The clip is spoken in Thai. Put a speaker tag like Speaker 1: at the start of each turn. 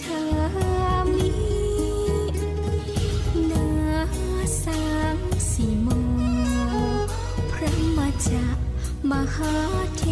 Speaker 1: ชามินาสังสีโมพระมจจะมหาเท